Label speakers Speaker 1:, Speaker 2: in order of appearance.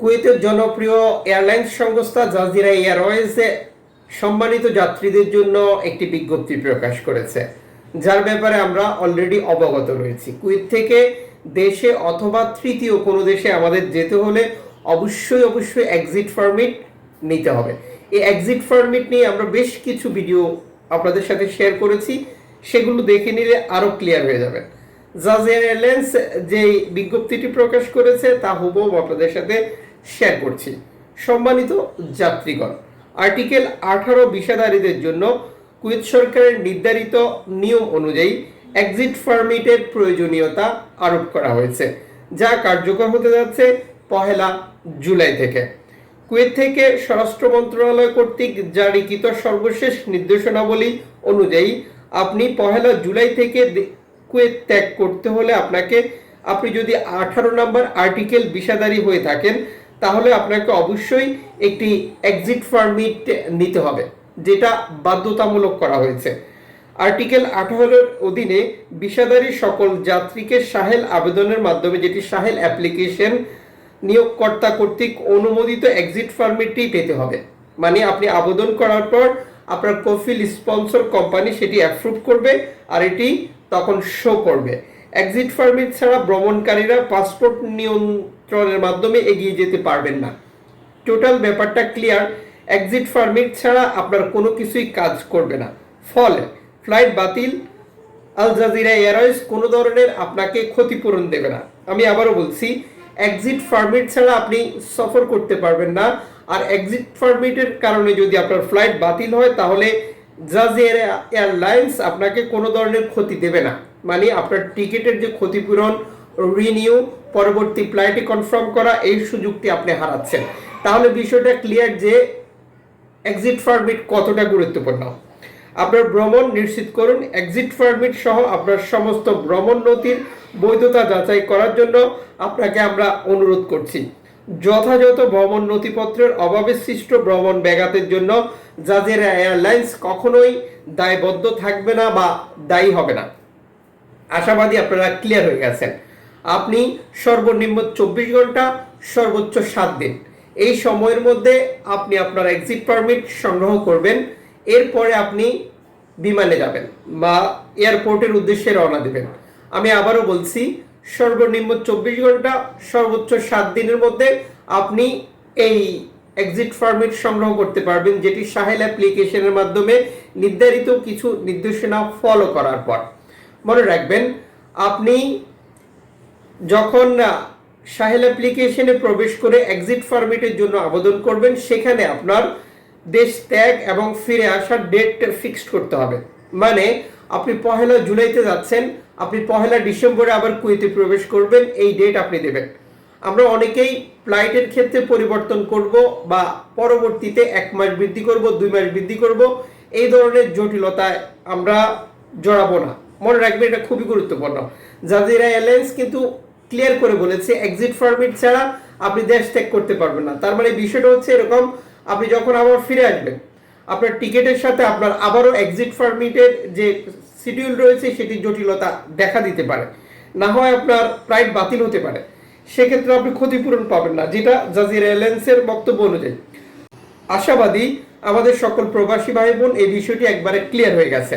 Speaker 1: কুয়েতের জনপ্রিয় এয়ারলাইন্স সংস্থা জাজিরা এয়ারওয়েজে সম্মানিত যাত্রীদের জন্য একটি বিজ্ঞপ্তি প্রকাশ করেছে। যার ব্যাপারে আমরা অলরেডি অবগত রয়েছি। কুয়েত থেকে দেশে অথবা তৃতীয় কোনো দেশে আমাদের যেতে হলে অবশ্যই অবশ্যই এক্সিট পারমিট নিতে হবে। এই এক্সিট পারমিট নিয়ে আমরা বেশ কিছু ভিডিও আপনাদের সাথে শেয়ার করেছি। সেগুলো দেখে নিলে আরও ক্লিয়ার হয়ে যাবে। জাজ এয়ারলাইন্স যে বিজ্ঞপ্তিটি প্রকাশ করেছে, তা হুবহু আপনাদের সাথে শেয়ার করছি। সম্মানিত যাত্রীগণ আর্টিকেল আঠারো বিষাদারীদের জন্য কুয়েত সরকারের নির্ধারিত নিয়ম অনুযায়ী এক্সিট পারমিটের প্রয়োজনীয়তা আরোপ করা হয়েছে, যা কার্যকর হতে যাচ্ছে পহেলা জুলাই থেকে। কুয়েত থেকে স্বরাষ্ট্র মন্ত্রণালয় কর্তৃক জারিকৃত সর্বশেষ নির্দেশনাবলী অনুযায়ী আপনি পহেলা জুলাই থেকে কুয়েত ত্যাগ করতে হলে আপনাকে, আপনি যদি আঠারো নম্বর আর্টিকেল বিষাদারী হয়ে থাকেন, তাহলে আপনাকে অবশ্যই একটি এক্সিট পারমিট নিতে হবে, যেটা বাধ্যতামূলক করা হয়েছে। আর্টিকেল আঠারোর অধীনে বিষাদারী সকল যাত্রীকে সাহেল আবেদনের মাধ্যমে, যেটি সাহেল অ্যাপ্লিকেশন নিয়োগকর্তা কর্তৃক অনুমোদিত এক্সিট পারমিটটি পেতে হবে। মানে আপনি আবেদন করার পর আপনার কফিল স্পন্সর কোম্পানি সেটি অ্যাপ্রুভ করবে, আর এটি তখন শো করবে। এক্সিট পারমিট ছাড়া ভ্রমণকারীরা পাসপোর্ট নিয়ন্ত্রণের মাধ্যমে এগিয়ে যেতে পারবেন না। টোটাল ব্যাপারটা ক্লিয়ার এক্সিট পারমিট ছাড়া আপনার কোনো কিছুই কাজ করবে না। ফলে ফ্লাইট বাতিল, আল জাজিরা এয়ারওয়েজ কোনো ধরনের আপনাকে ক্ষতিপূরণ দেবে না। আমি আবারও বলছি এক্সিট পারমিট ছাড়া আপনি সফর করতে পারবেন না। আর এক্সিট পারমিটের কারণে যদি আপনার ফ্লাইট বাতিল হয়, তাহলে জাজ এয়ারলাইন্স আপনাকে কোনো ধরনের ক্ষতি দেবে না। মানে আপনার টিকিটের যে ক্ষতিপূরণ রিনিউ পরবর্তী ফ্লাইটে কনফার্ম করা, এই সুযোগটি আপনি হারাচ্ছেন। তাহলে বিষয়টা ক্লিয়ার যে এক্সিট পারমিট কতটা গুরুত্বপূর্ণ। আপনার ভ্রমণ নিশ্চিত করুন এক্সিট পারমিট সহ আপনার সমস্ত ভ্রমণ নথির বৈধতা যাচাই করার জন্য আপনাকে আমরা অনুরোধ করছি। যথাযথ ভ্রমণ নথিপত্রের অভাবে সৃষ্ট ভ্রমণ ব্যাঘাতের জন্য জাজেরা এয়ারলাইন্স কখনোই দায়বদ্ধ থাকবে না বা দায়ী হবে না। আশাবাদী আপনারা ক্লিয়ার হয়ে গেছেন। আপনি সর্বনিম্ন চব্বিশ ঘণ্টা, সর্বোচ্চ সাত দিন। এই সময়ের মধ্যে আপনি আপনার এক্সিট পারমিট সংগ্রহ করবেন, এরপরে আপনি বিমানে যাবেন বা এয়ারপোর্টের উদ্দেশ্যে রওনা দেবেন। আমি আবারও বলছি সর্বনিম্ন চব্বিশ ঘণ্টা, সর্বোচ্চ সাত দিনের মধ্যে আপনি এই এক্সিট পারমিট সংগ্রহ করতে পারবেন, যেটি সাহেল অ্যাপ্লিকেশনের মাধ্যমে নির্ধারিত কিছু নির্দেশনা ফলো করার পর। মনে রাখবেন, আপনি যখন সাহেল অ্যাপ্লিকেশনে প্রবেশ করে এক্সিট পারমিটের জন্য আবেদন করবেন, সেখানে আপনার দেশ ত্যাগ এবং ফিরে আসার ডেট ফিক্সড করতে হবে। মানে আপনি পহেলা জুলাইতে যাচ্ছেন, আপনি পহেলা ডিসেম্বরে আবার কুয়েতে প্রবেশ করবেন, এই ডেট আপনি দেবেন। আমরা অনেকেই ফ্লাইটের ক্ষেত্রে পরিবর্তন করব বা পরবর্তীতে এক মাস বৃদ্ধি করব, দুই মাস বৃদ্ধি করব, এই ধরনের জটিলতায় আমরা জড়াবো না। মনে রাখবেন এটা খুবই গুরুত্বপূর্ণ। জাজিরা এয়ারলাইন্স কিন্তু ক্লিয়ার করে বলেছে এক্সিট পারমিট ছাড়া আপনি দেশ ত্যাগ করতে পারবেন না। তার মানে বিষয়টা হচ্ছে এরকম, আপনি যখন আবার ফিরে আসবেন আপনার টিকেটের সাথে আপনার আবারও এক্সিট পারমিটের যে শিডিউল রয়েছে, সেটির জটিলতা দেখা দিতে পারে। না হয় আপনার ফ্লাইট বাতিল হতে পারে। সেক্ষেত্রে আপনি ক্ষতিপূরণ পাবেন না, যেটা জাজির এয়ারলাইন্সের বক্তব্য অনুযায়ী। আশাবাদী আমাদের সকল প্রবাসী ভাই বোন এই বিষয়টি একবারে ক্লিয়ার হয়ে গেছে।